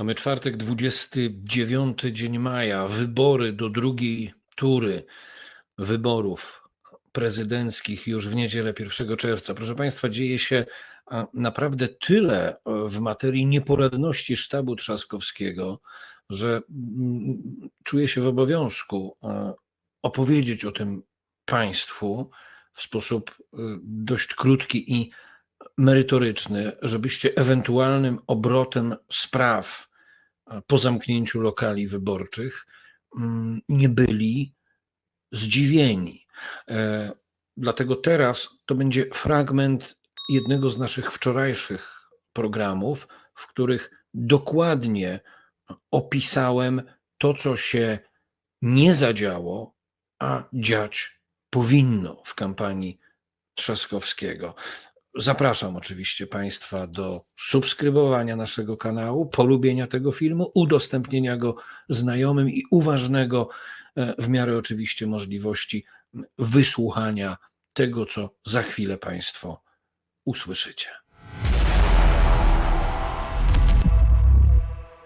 Mamy czwartek, 29 dzień maja, wybory do drugiej tury wyborów prezydenckich już w niedzielę 1 czerwca. Proszę Państwa, dzieje się naprawdę tyle e, w materii nieporadności sztabu trzaskowskiego, że czuję się w obowiązku e, opowiedzieć o tym Państwu w sposób e, dość krótki i merytoryczny, żebyście ewentualnym obrotem spraw po zamknięciu lokali wyborczych mm, nie byli zdziwieni. E, Dlatego teraz to będzie fragment jednego z naszych wczorajszych programów, w których dokładnie opisałem to, co się nie zadziało, a dziać powinno w kampanii Trzaskowskiego. Zapraszam oczywiście Państwa do subskrybowania naszego kanału, polubienia tego filmu, udostępnienia go znajomym i uważnego, e, w miarę oczywiście możliwości, wysłuchania tego, co za chwilę Państwo usłyszycie.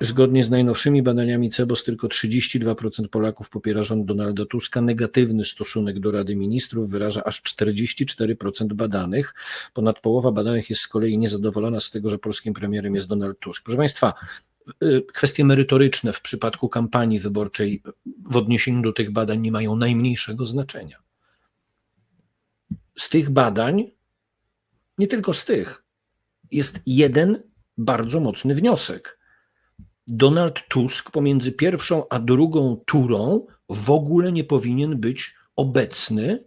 Zgodnie z najnowszymi badaniami CEBOS tylko 32% Polaków popiera rząd Donalda Tuska. Negatywny stosunek do Rady Ministrów wyraża aż 44% badanych. Ponad połowa badanych jest z kolei niezadowolona z tego, że polskim premierem jest Donald Tusk. Proszę Państwa, y, kwestie merytoryczne w przypadku kampanii wyborczej w odniesieniu do tych badań nie mają najmniejszego znaczenia. Z tych badań, nie tylko z tych, jest jeden bardzo mocny wniosek Donald Tusk pomiędzy pierwszą a drugą turą w ogóle nie powinien być obecny,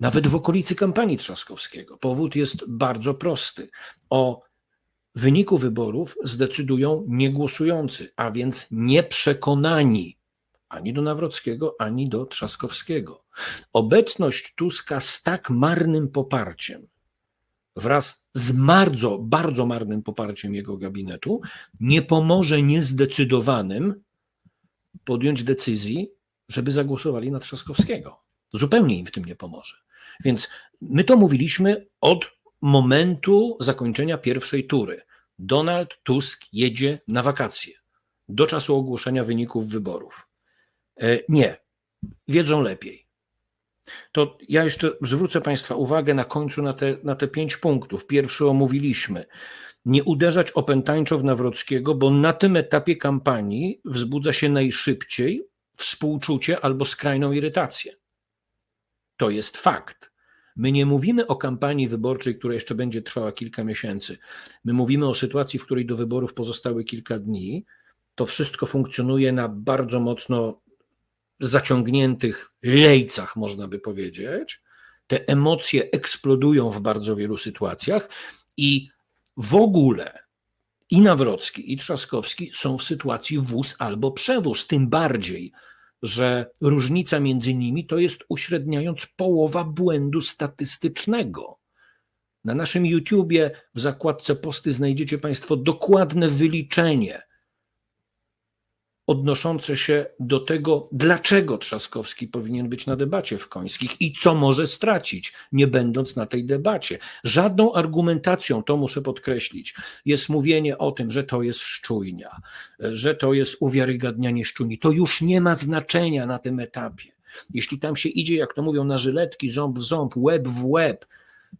nawet w okolicy kampanii Trzaskowskiego. Powód jest bardzo prosty. O wyniku wyborów zdecydują niegłosujący, a więc nieprzekonani ani do Nawrockiego, ani do Trzaskowskiego. Obecność Tuska z tak marnym poparciem wraz z bardzo, bardzo marnym poparciem jego gabinetu, nie pomoże niezdecydowanym podjąć decyzji, żeby zagłosowali na Trzaskowskiego. Zupełnie im w tym nie pomoże. Więc my to mówiliśmy od momentu zakończenia pierwszej tury. Donald Tusk jedzie na wakacje do czasu ogłoszenia wyników wyborów. E, nie, wiedzą lepiej to ja jeszcze zwrócę Państwa uwagę na końcu na te, na te pięć punktów. Pierwszy omówiliśmy. Nie uderzać opętańczo w Nawrockiego, bo na tym etapie kampanii wzbudza się najszybciej współczucie albo skrajną irytację. To jest fakt. My nie mówimy o kampanii wyborczej, która jeszcze będzie trwała kilka miesięcy. My mówimy o sytuacji, w której do wyborów pozostały kilka dni. To wszystko funkcjonuje na bardzo mocno zaciągniętych lejcach, można by powiedzieć. Te emocje eksplodują w bardzo wielu sytuacjach i w ogóle i Nawrocki, i Trzaskowski są w sytuacji wóz albo przewóz, tym bardziej, że różnica między nimi to jest uśredniając połowa błędu statystycznego. Na naszym YouTubie w zakładce posty znajdziecie Państwo dokładne wyliczenie odnoszące się do tego, dlaczego Trzaskowski powinien być na debacie w Końskich i co może stracić, nie będąc na tej debacie. Żadną argumentacją, to muszę podkreślić, jest mówienie o tym, że to jest szczujnia, że to jest uwiarygadnianie szczujni. To już nie ma znaczenia na tym etapie. Jeśli tam się idzie, jak to mówią, na żyletki, ząb w ząb, łeb w łeb,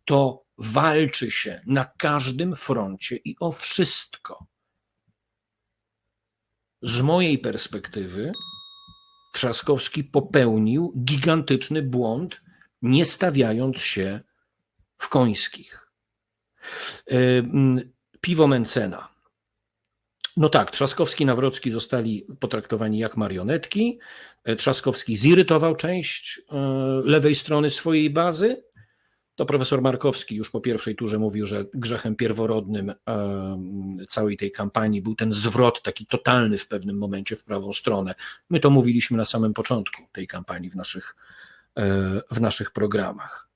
to walczy się na każdym froncie i o wszystko z mojej perspektywy Trzaskowski popełnił gigantyczny błąd, nie stawiając się w końskich. E, piwo Mencena. No tak, Trzaskowski, Nawrocki zostali potraktowani jak marionetki. E, Trzaskowski zirytował część e, lewej strony swojej bazy, to profesor Markowski już po pierwszej turze mówił, że grzechem pierworodnym całej tej kampanii był ten zwrot taki totalny w pewnym momencie w prawą stronę. My to mówiliśmy na samym początku tej kampanii w naszych, e, w naszych programach.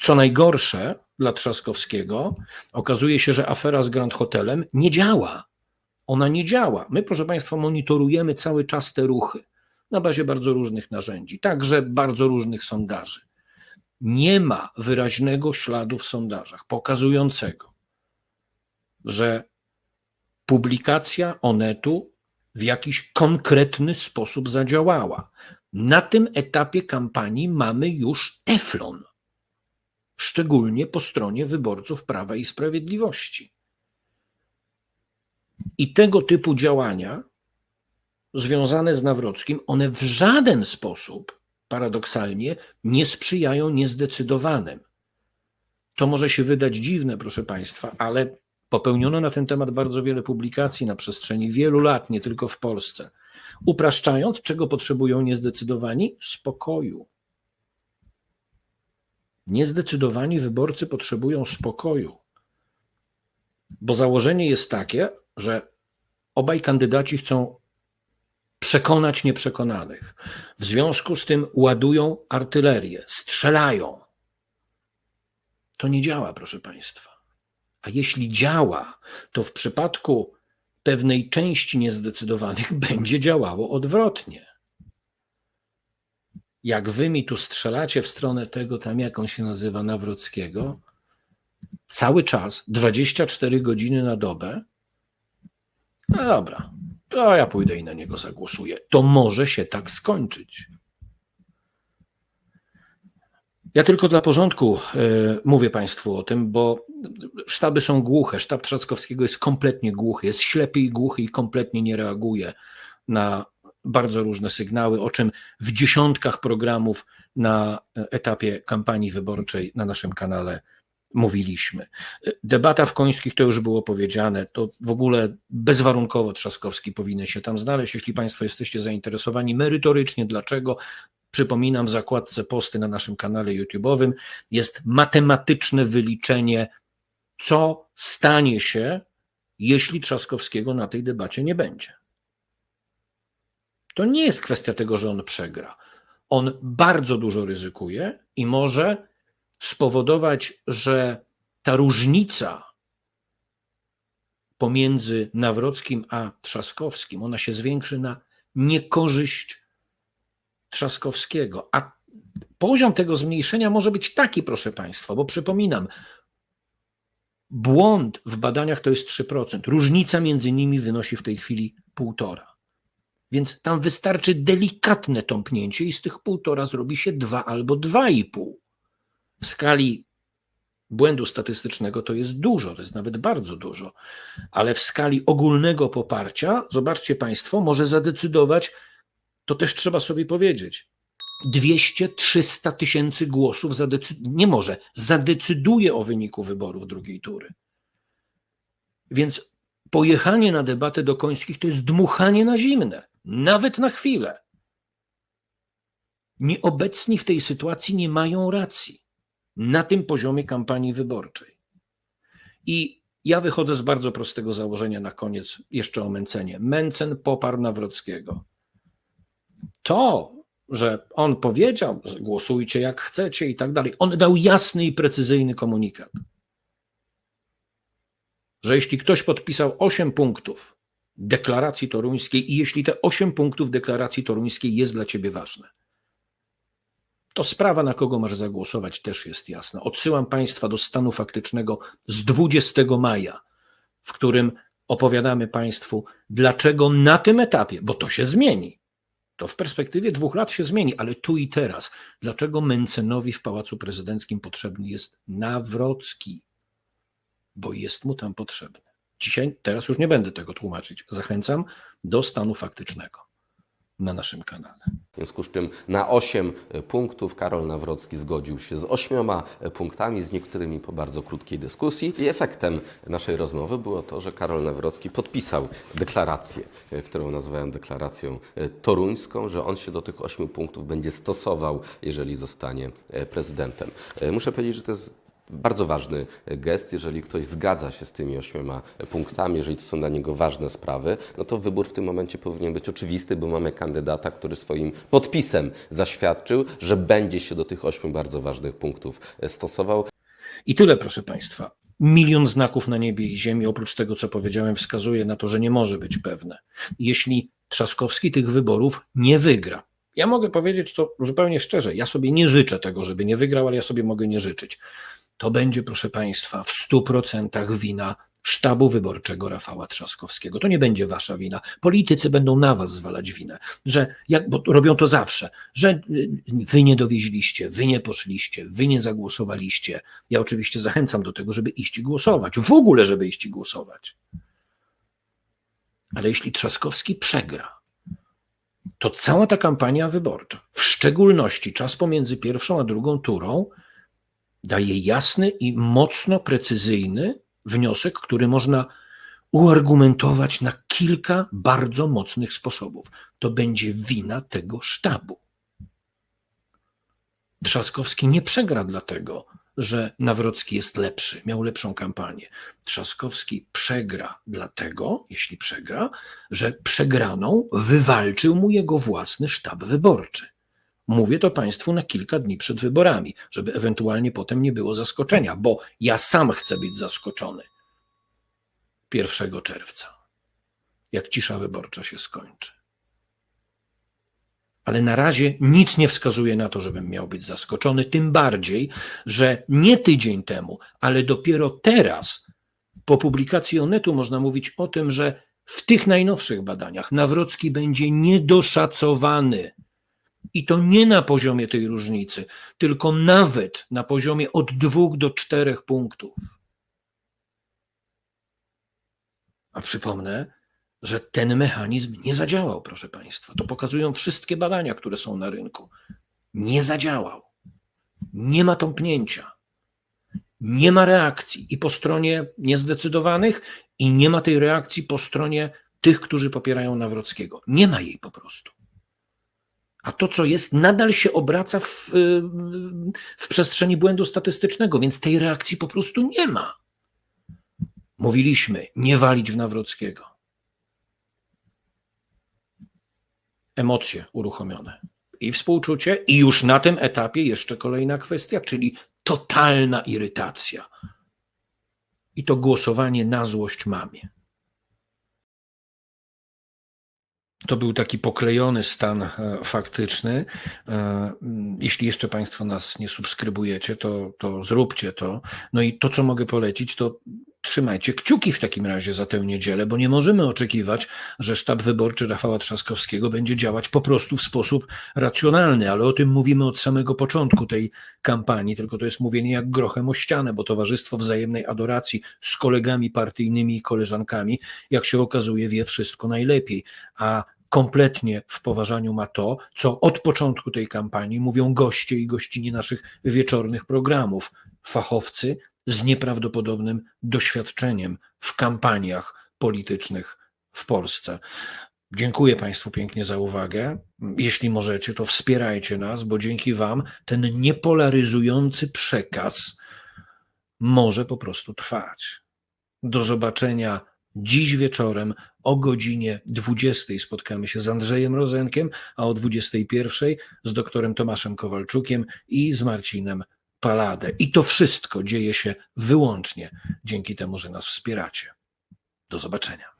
Co najgorsze dla Trzaskowskiego, okazuje się, że afera z Grand Hotelem nie działa. Ona nie działa. My, proszę Państwa, monitorujemy cały czas te ruchy na bazie bardzo różnych narzędzi, także bardzo różnych sondaży nie ma wyraźnego śladu w sondażach pokazującego, że publikacja Onetu w jakiś konkretny sposób zadziałała. Na tym etapie kampanii mamy już teflon, szczególnie po stronie wyborców Prawa i Sprawiedliwości. I tego typu działania związane z Nawrockim, one w żaden sposób, paradoksalnie, nie sprzyjają niezdecydowanym. To może się wydać dziwne, proszę Państwa, ale popełniono na ten temat bardzo wiele publikacji na przestrzeni wielu lat, nie tylko w Polsce. Upraszczając, czego potrzebują niezdecydowani? Spokoju. Niezdecydowani wyborcy potrzebują spokoju, bo założenie jest takie, że obaj kandydaci chcą przekonać nieprzekonanych. W związku z tym ładują artylerię, strzelają. To nie działa, proszę Państwa. A jeśli działa, to w przypadku pewnej części niezdecydowanych będzie działało odwrotnie. Jak wy mi tu strzelacie w stronę tego, tam jak on się nazywa, Nawrockiego, cały czas, 24 godziny na dobę, no dobra, to ja pójdę i na niego zagłosuję. To może się tak skończyć. Ja tylko dla porządku y, mówię Państwu o tym, bo sztaby są głuche. Sztab Trzaskowskiego jest kompletnie głuchy, jest ślepy i głuchy i kompletnie nie reaguje na bardzo różne sygnały, o czym w dziesiątkach programów na etapie kampanii wyborczej na naszym kanale mówiliśmy. Debata w Końskich to już było powiedziane, to w ogóle bezwarunkowo Trzaskowski powinien się tam znaleźć. Jeśli Państwo jesteście zainteresowani merytorycznie, dlaczego, przypominam, w zakładce posty na naszym kanale YouTube'owym jest matematyczne wyliczenie, co stanie się, jeśli Trzaskowskiego na tej debacie nie będzie. To nie jest kwestia tego, że on przegra. On bardzo dużo ryzykuje i może spowodować, że ta różnica pomiędzy Nawrockim a Trzaskowskim, ona się zwiększy na niekorzyść Trzaskowskiego. A poziom tego zmniejszenia może być taki, proszę Państwa, bo przypominam, błąd w badaniach to jest 3%. Różnica między nimi wynosi w tej chwili 1,5%. Więc tam wystarczy delikatne tąpnięcie i z tych półtora zrobi się 2 albo 2,5 w skali błędu statystycznego to jest dużo, to jest nawet bardzo dużo, ale w skali ogólnego poparcia, zobaczcie Państwo, może zadecydować, to też trzeba sobie powiedzieć, 200-300 tysięcy głosów nie może, zadecyduje o wyniku wyborów drugiej tury. Więc pojechanie na debatę do końskich to jest dmuchanie na zimne, nawet na chwilę. Nieobecni w tej sytuacji nie mają racji na tym poziomie kampanii wyborczej. I ja wychodzę z bardzo prostego założenia na koniec jeszcze o Mencenie. Mencen poparł Nawrockiego. To, że on powiedział, że głosujcie jak chcecie i tak dalej, on dał jasny i precyzyjny komunikat. Że jeśli ktoś podpisał 8 punktów deklaracji toruńskiej i jeśli te 8 punktów deklaracji toruńskiej jest dla ciebie ważne, to sprawa, na kogo masz zagłosować, też jest jasna. Odsyłam Państwa do stanu faktycznego z 20 maja, w którym opowiadamy Państwu, dlaczego na tym etapie, bo to się zmieni, to w perspektywie dwóch lat się zmieni, ale tu i teraz, dlaczego Mencenowi w Pałacu Prezydenckim potrzebny jest Nawrocki, bo jest mu tam potrzebny. Dzisiaj, teraz już nie będę tego tłumaczyć. Zachęcam do stanu faktycznego na naszym kanale. W związku z czym na 8 punktów Karol Nawrocki zgodził się z ośmioma punktami, z niektórymi po bardzo krótkiej dyskusji. I efektem naszej rozmowy było to, że Karol Nawrocki podpisał deklarację, którą nazwałem deklaracją toruńską, że on się do tych ośmiu punktów będzie stosował, jeżeli zostanie prezydentem. Muszę powiedzieć, że to jest bardzo ważny gest, jeżeli ktoś zgadza się z tymi ośmioma punktami, jeżeli to są dla niego ważne sprawy, no to wybór w tym momencie powinien być oczywisty, bo mamy kandydata, który swoim podpisem zaświadczył, że będzie się do tych ośmiu bardzo ważnych punktów stosował. I tyle, proszę Państwa. Milion znaków na niebie i ziemi, oprócz tego, co powiedziałem, wskazuje na to, że nie może być pewne. Jeśli Trzaskowski tych wyborów nie wygra, ja mogę powiedzieć to zupełnie szczerze, ja sobie nie życzę tego, żeby nie wygrał, ale ja sobie mogę nie życzyć to będzie, proszę Państwa, w 100% wina sztabu wyborczego Rafała Trzaskowskiego. To nie będzie wasza wina. Politycy będą na was zwalać winę, że jak, bo robią to zawsze, że y, wy nie dowieźliście, wy nie poszliście, wy nie zagłosowaliście. Ja oczywiście zachęcam do tego, żeby iść i głosować. W ogóle, żeby iść i głosować. Ale jeśli Trzaskowski przegra, to cała ta kampania wyborcza, w szczególności czas pomiędzy pierwszą a drugą turą, daje jasny i mocno precyzyjny wniosek, który można uargumentować na kilka bardzo mocnych sposobów. To będzie wina tego sztabu. Trzaskowski nie przegra dlatego, że Nawrocki jest lepszy, miał lepszą kampanię. Trzaskowski przegra dlatego, jeśli przegra, że przegraną wywalczył mu jego własny sztab wyborczy. Mówię to Państwu na kilka dni przed wyborami, żeby ewentualnie potem nie było zaskoczenia, bo ja sam chcę być zaskoczony 1 czerwca, jak cisza wyborcza się skończy. Ale na razie nic nie wskazuje na to, żebym miał być zaskoczony, tym bardziej, że nie tydzień temu, ale dopiero teraz, po publikacji Onetu, można mówić o tym, że w tych najnowszych badaniach Nawrocki będzie niedoszacowany. I to nie na poziomie tej różnicy, tylko nawet na poziomie od dwóch do czterech punktów. A przypomnę, że ten mechanizm nie zadziałał, proszę Państwa. To pokazują wszystkie badania, które są na rynku. Nie zadziałał. Nie ma tąpnięcia. Nie ma reakcji i po stronie niezdecydowanych, i nie ma tej reakcji po stronie tych, którzy popierają Nawrockiego. Nie ma jej po prostu. A to, co jest, nadal się obraca w, w przestrzeni błędu statystycznego, więc tej reakcji po prostu nie ma. Mówiliśmy, nie walić w Nawrockiego. Emocje uruchomione i współczucie, i już na tym etapie jeszcze kolejna kwestia, czyli totalna irytacja. I to głosowanie na złość mamie. To był taki poklejony stan e, faktyczny. E, Jeśli jeszcze Państwo nas nie subskrybujecie, to, to zróbcie to. No i to, co mogę polecić, to trzymajcie kciuki w takim razie za tę niedzielę, bo nie możemy oczekiwać, że sztab wyborczy Rafała Trzaskowskiego będzie działać po prostu w sposób racjonalny, ale o tym mówimy od samego początku tej kampanii, tylko to jest mówienie jak grochem o ścianę, bo towarzystwo wzajemnej adoracji z kolegami partyjnymi i koleżankami, jak się okazuje, wie wszystko najlepiej, a kompletnie w poważaniu ma to, co od początku tej kampanii mówią goście i gościnie naszych wieczornych programów, fachowcy z nieprawdopodobnym doświadczeniem w kampaniach politycznych w Polsce. Dziękuję Państwu pięknie za uwagę. Jeśli możecie, to wspierajcie nas, bo dzięki Wam ten niepolaryzujący przekaz może po prostu trwać. Do zobaczenia dziś wieczorem o godzinie 20 spotkamy się z Andrzejem Rozenkiem, a o 21 z doktorem Tomaszem Kowalczukiem i z Marcinem Paladę. I to wszystko dzieje się wyłącznie dzięki temu, że nas wspieracie. Do zobaczenia.